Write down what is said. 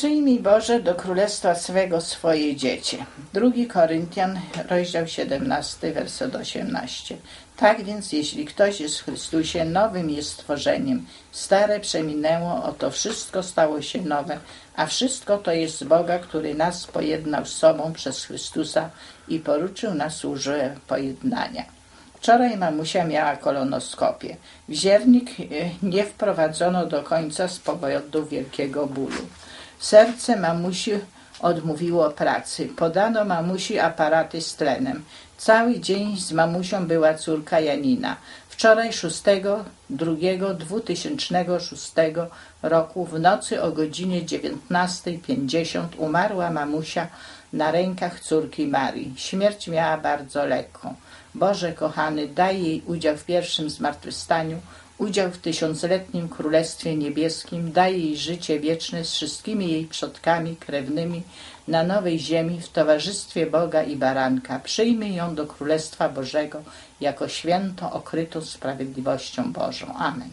Przyjmij Boże do królestwa swego swoje dziecię. 2 Koryntian, rozdział 17, werset 18. Tak więc, jeśli ktoś jest w Chrystusie, nowym jest stworzeniem. Stare przeminęło, oto wszystko stało się nowe, a wszystko to jest Boga, który nas pojednał z sobą przez Chrystusa i poruczył na służbę pojednania. Wczoraj mamusia miała kolonoskopię. W e, nie wprowadzono do końca z powodu wielkiego bólu. Serce mamusi odmówiło pracy. Podano mamusi aparaty z tlenem. Cały dzień z mamusią była córka Janina. Wczoraj 6 2 2006 roku w nocy o godzinie 19.50 umarła mamusia na rękach córki Marii. Śmierć miała bardzo lekką. Boże kochany, daj jej udział w pierwszym zmartwychwstaniu, udział w tysiącletnim Królestwie Niebieskim, daj jej życie wieczne z wszystkimi jej przodkami krewnymi na nowej ziemi w towarzystwie Boga i Baranka. Przyjmij ją do Królestwa Bożego jako święto okrytą sprawiedliwością Bożą. Amen.